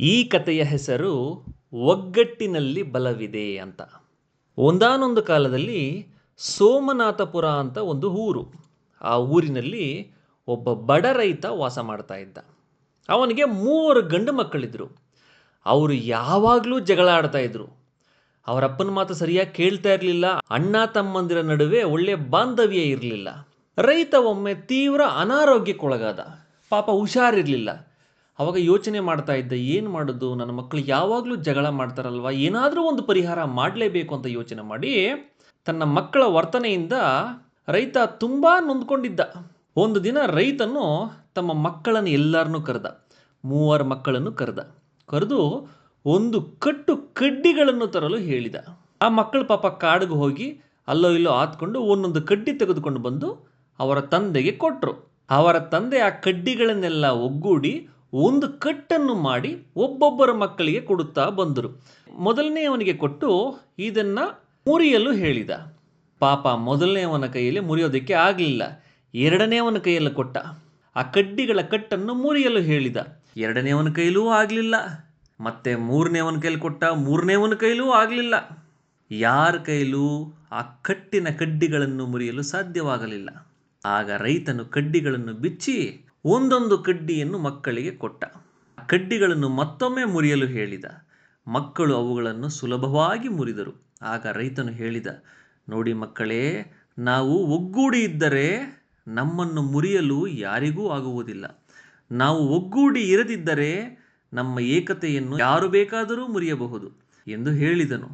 ಈ ಕಥೆಯ ಹೆಸರು ಒಗ್ಗಟ್ಟಿನಲ್ಲಿ ಬಲವಿದೆ ಅಂತ. ಒಂದಾನೊಂದು ಕಾಲದಲ್ಲಿ ಸೋಮನಾಥಪುರ ಅಂತ ಒಂದು ಊರು. ಆ ಊರಿನಲ್ಲಿ ಒಬ್ಬ ಬಡ ರೈತ ವಾಸ ಮಾಡ್ತಾ ಇದ್ದ. ಅವನಿಗೆ ಮೂವರು ಗಂಡು ಮಕ್ಕಳಿದ್ರು. ಅವರು ಯಾವಾಗಲೂ ಜಗಳ ಆಡ್ತಾ ಇದ್ರು. ಅವರಪ್ಪನ ಮಾತು ಸರಿಯಾಗಿ ಕೇಳ್ತಾ ಇರಲಿಲ್ಲ. ಅಣ್ಣ ತಮ್ಮಂದಿರ ನಡುವೆ ಒಳ್ಳೆ ಬಾಂಧವ್ಯ ಇರಲಿಲ್ಲ. ರೈತ ಒಮ್ಮೆ ತೀವ್ರ ಅನಾರೋಗ್ಯಕ್ಕೊಳಗಾದ. ಪಾಪ ಹುಷಾರಿರಲಿಲ್ಲ. ಅವಾಗ ಯೋಚನೆ ಮಾಡ್ತಾ ಇದ್ದೆ, ಏನು ಮಾಡೋದು? ನನ್ನ ಮಕ್ಕಳು ಯಾವಾಗಲೂ ಜಗಳ ಮಾಡ್ತಾರಲ್ವ? ಏನಾದರೂ ಒಂದು ಪರಿಹಾರ ಮಾಡಲೇಬೇಕು ಅಂತ ಯೋಚನೆ ಮಾಡಿ ತನ್ನ ಮಕ್ಕಳ ವರ್ತನೆಯಿಂದ ರೈತ ತುಂಬ ನೊಂದ್ಕೊಂಡಿದ್ದ. ಒಂದು ದಿನ ರೈತನು ತಮ್ಮ ಮಕ್ಕಳನ್ನು ಎಲ್ಲರನ್ನೂ ಕರೆದ, ಮೂವರು ಮಕ್ಕಳನ್ನು ಕರೆದ. ಕರೆದು ಒಂದು ಕಟ್ಟು ಕಡ್ಡಿಗಳನ್ನು ತರಲು ಹೇಳಿದ. ಆ ಮಕ್ಕಳು ಪಾಪ ಕಾಡಿಗೆ ಹೋಗಿ ಅಲ್ಲೋ ಇಲ್ಲೋ ಆತ್ಕೊಂಡು ಒಂದೊಂದು ಕಡ್ಡಿ ತೆಗೆದುಕೊಂಡು ಬಂದು ಅವರ ತಂದೆಗೆ ಕೊಟ್ಟರು ಅವರ ತಂದೆ ಆ ಕಡ್ಡಿಗಳನ್ನೆಲ್ಲ ಒಗ್ಗೂಡಿ ಒಂದು ಕಟ್ಟನ್ನು ಮಾಡಿ ಒಬ್ಬೊಬ್ಬರ ಮಕ್ಕಳಿಗೆ ಕೊಡುತ್ತಾ ಬಂದರು. ಮೊದಲನೆಯವನಿಗೆ ಕೊಟ್ಟು ಇದನ್ನು ಮುರಿಯಲು ಹೇಳಿದ. ಪಾಪ ಮೊದಲನೆಯವನ ಕೈಯಲ್ಲಿ ಮುರಿಯೋದಕ್ಕೆ ಆಗಲಿಲ್ಲ. ಎರಡನೆಯವನ ಕೈಯಲ್ಲಿ ಕೊಟ್ಟ. ಆ ಕಡ್ಡಿಗಳ ಕಟ್ಟನ್ನು ಮುರಿಯಲು ಹೇಳಿದ. ಎರಡನೆಯವನ ಕೈಲೂ ಆಗಲಿಲ್ಲ. ಮತ್ತೆ ಮೂರನೇವನ ಕೈಲಿ ಕೊಟ್ಟ. ಮೂರನೇವನ ಕೈಲೂ ಆಗಲಿಲ್ಲ. ಯಾರ ಕೈಲೂ ಆ ಕಟ್ಟಿನ ಕಡ್ಡಿಗಳನ್ನು ಮುರಿಯಲು ಸಾಧ್ಯವಾಗಲಿಲ್ಲ. ಆಗ ರೈತನು ಕಡ್ಡಿಗಳನ್ನು ಬಿಚ್ಚಿ ಒಂದೊಂದು ಕಡ್ಡಿಯನ್ನು ಮಕ್ಕಳಿಗೆ ಕೊಟ್ಟ. ಕಡ್ಡಿಗಳನ್ನು ಮತ್ತೊಮ್ಮೆ ಮುರಿಯಲು ಹೇಳಿದ. ಮಕ್ಕಳು ಅವುಗಳನ್ನು ಸುಲಭವಾಗಿ ಮುರಿದರು. ಆಗ ರೈತನು ಹೇಳಿದ, ನೋಡಿ ಮಕ್ಕಳೇ, ನಾವು ಒಗ್ಗೂಡಿ ಇದ್ದರೆ ನಮ್ಮನ್ನು ಮುರಿಯಲು ಯಾರಿಗೂ ಆಗುವುದಿಲ್ಲ. ನಾವು ಒಗ್ಗೂಡಿ ಇರದಿದ್ದರೆ ನಮ್ಮ ಏಕತೆಯನ್ನು ಯಾರು ಬೇಕಾದರೂ ಮುರಿಯಬಹುದು ಎಂದು ಹೇಳಿದನು.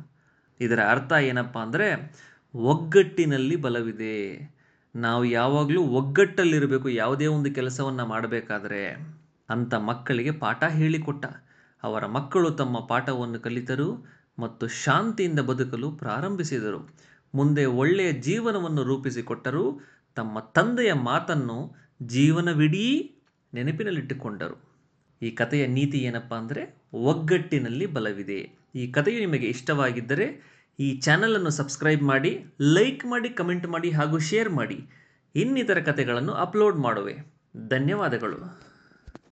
ಇದರ ಅರ್ಥ ಏನಪ್ಪ ಅಂದರೆ, ಒಗ್ಗಟ್ಟಿನಲ್ಲಿ ಬಲವಿದೆ. ನಾವು ಯಾವಾಗಲೂ ಒಗ್ಗಟ್ಟಲ್ಲಿರಬೇಕು, ಯಾವುದೇ ಒಂದು ಕೆಲಸವನ್ನು ಮಾಡಬೇಕಾದ್ರೆ ಅಂತ ಮಕ್ಕಳಿಗೆ ಪಾಠ ಹೇಳಿಕೊಟ್ಟ. ಅವರ ಮಕ್ಕಳು ತಮ್ಮ ಪಾಠವನ್ನು ಕಲಿತರು ಮತ್ತು ಶಾಂತಿಯಿಂದ ಬದುಕಲು ಪ್ರಾರಂಭಿಸಿದರು. ಮುಂದೆ ಒಳ್ಳೆಯ ಜೀವನವನ್ನು ರೂಪಿಸಿಕೊಟ್ಟರು. ತಮ್ಮ ತಂದೆಯ ಮಾತನ್ನು ಜೀವನವಿಡೀ ನೆನಪಿನಲ್ಲಿಟ್ಟುಕೊಂಡರು. ಈ ಕಥೆಯ ನೀತಿ ಏನಪ್ಪ ಅಂದರೆ, ಒಗ್ಗಟ್ಟಿನಲ್ಲಿ ಬಲವಿದೆ. ಈ ಕಥೆಯು ನಿಮಗೆ ಇಷ್ಟವಾಗಿದ್ದರೆ ಈ ಚಾನಲನ್ನು ಸಬ್ಸ್ಕ್ರೈಬ್ ಮಾಡಿ ಲೈಕ್ ಮಾಡಿ ಕಮೆಂಟ್ ಮಾಡಿ ಹಾಗೂ ಶೇರ್ ಮಾಡಿ. ಇನ್ನಿತರ ಕಥೆಗಳನ್ನು ಅಪ್ಲೋಡ್ ಮಾಡುವೆ. ಧನ್ಯವಾದಗಳು.